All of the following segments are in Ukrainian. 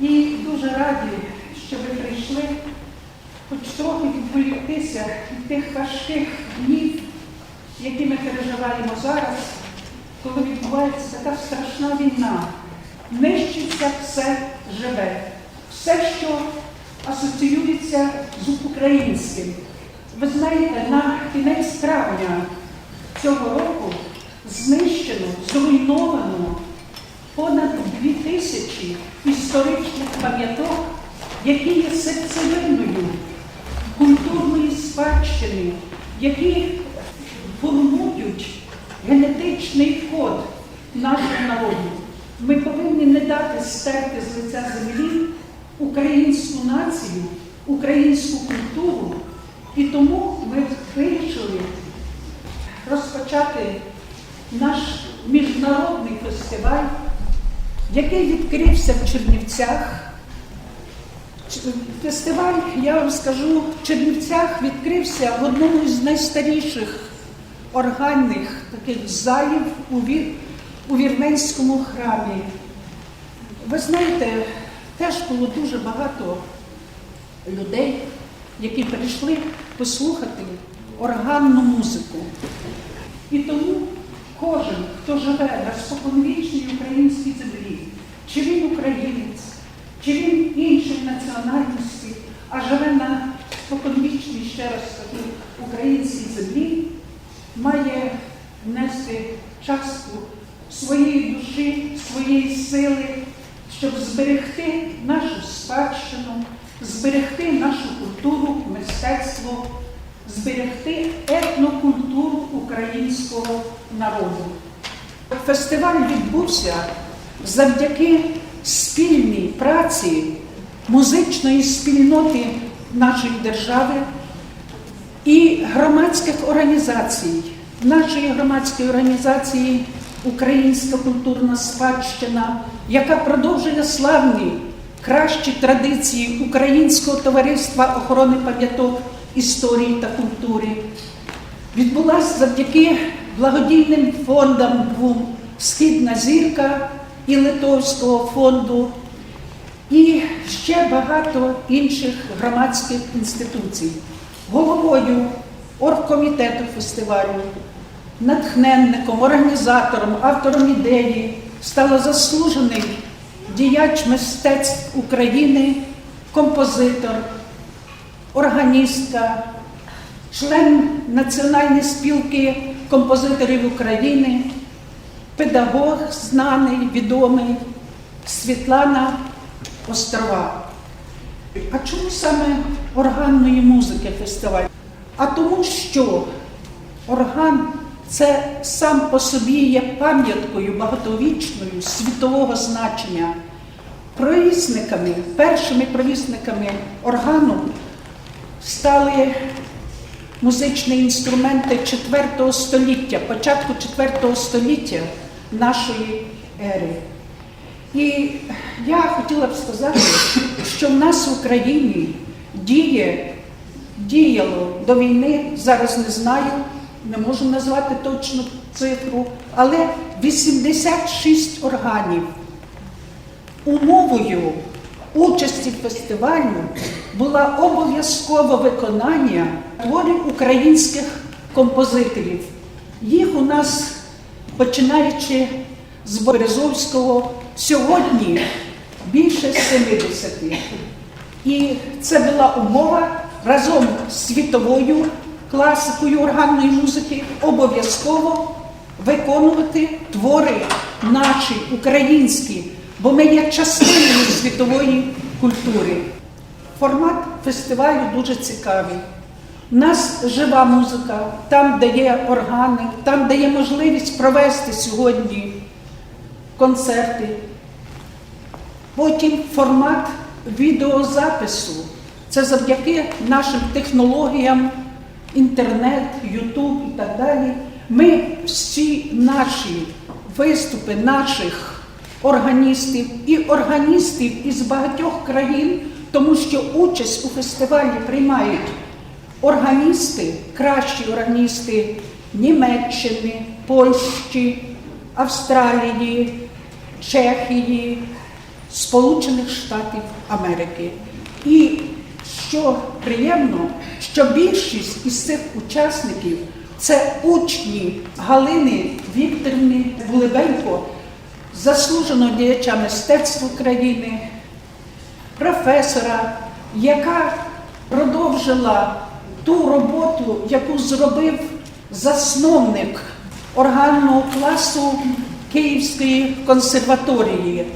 І дуже раді, що ви прийшли, хоч трохи відволіктися від тих важких днів, які ми переживаємо зараз, коли відбувається така страшна війна. Нищиться все живе, все, що асоціюється з українським. Ви знаєте, на кінець травня цього року знищено, зруйновано тисячі історичних пам'яток, які є серцевиною культурної спадщини, які формують генетичний код нашого народу. Ми повинні не дати стерти з лиця землі українську націю, українську культуру. І тому ми вирішили розпочати наш міжнародний фестиваль, який відкрився в Чернівцях. Фестиваль, я вам скажу, в Чернівцях відкрився в одному з найстаріших органних таких залів у, Вір... у Вірменському храмі. Ви знаєте, теж було дуже багато людей, які прийшли послухати органну музику. І тому кожен, хто живе на споконвічній українській землі, чи він українець, чи він іншої національності, а живе на споконвічній, ще раз скажу, українській землі, має внести частку своєї душі, своєї сили, щоб зберегти нашу спадщину, зберегти нашу культуру, мистецтво, зберегти етнокультуру українського народу. Фестиваль відбувся завдяки спільній праці музичної спільноти нашої держави і громадських організацій, нашої громадської організації Українська культурна спадщина, яка продовжує славні кращі традиції Українського товариства охорони пам'яток історії та культури. Відбулася завдяки благодійним фондам Східна зірка і Литовського фонду, і ще багато інших громадських інституцій. Головою оргкомітету фестивалю, натхненником, організатором, автором ідеї стала заслужений діяч мистецтв України, композитор, органістка, член Національної спілки композиторів України, педагог знаний, відомий Світлана Острова. А чому саме органної музики фестиваль? А тому, що орган це сам по собі є пам'яткою багатовічною світового значення. Провісниками, першими провісниками органу стали музичні інструменти IV століття, початку IV століття нашої ери. І я хотіла б сказати, що в нас в Україні діє, діяло до війни, зараз не знаю, не можу назвати точну цифру, але 86 органів. Умовою участі фестивалю була обов'язкове виконання творів українських композиторів. Їх у нас, починаючи з Березовського, сьогодні більше 70. І це була умова разом з світовою класикою органної музики обов'язково виконувати твори наші, українські, бо ми є частиною світової культури. Формат фестивалю дуже цікавий. У нас жива музика, там, де є органи, там, де є можливість провести сьогодні концерти. Потім формат відеозапису. Це завдяки нашим технологіям, інтернет, Ютуб і так далі. Ми всі наші виступи наших органістів і органістів із багатьох країн, тому що участь у фестивалі приймають органісти, кращі органісти Німеччини, Польщі, Австралії, Чехії, Сполучених Штатів Америки. І що приємно, що більшість із цих учасників це учні Галини Вікторівни Булебенко, заслуженого діяча мистецтв України, професора, яка продовжила ту роботу, яку зробив засновник органного класу Київської консерваторії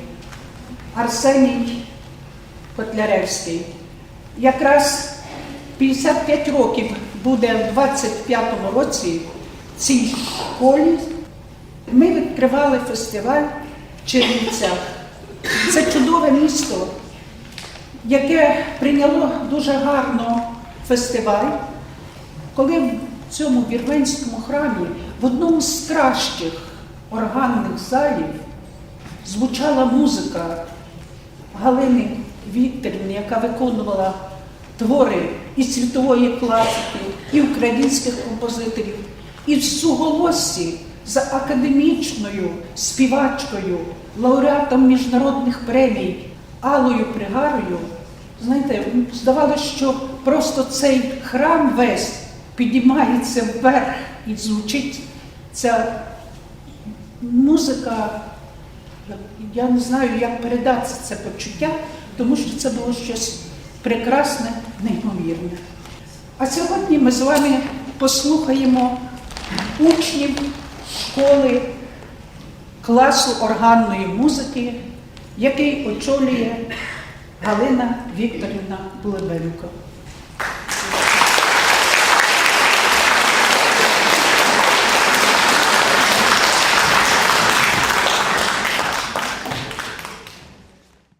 Арсеній Котляревський. Якраз 55 років буде в 25-му році цій школі. Ми відкривали фестиваль в Чернівцях. Це чудове місто, яке прийняло дуже гарно фестиваль, коли в цьому вірменському храмі в одному з кращих органних залів звучала музика Галини Вікторівни, яка виконувала твори і світової класики, і українських композиторів, і в суголосі за академічною співачкою, лауреатом міжнародних премій Алою Пригарою. Знаєте, здавалося, що просто цей храм весь підіймається вверх і звучить ця музика. Я не знаю, як передати це почуття, тому що це було щось прекрасне, неймовірне. А сьогодні ми з вами послухаємо учнів школи класу органної музики, який очолює Галина Вікторівна Булебенко.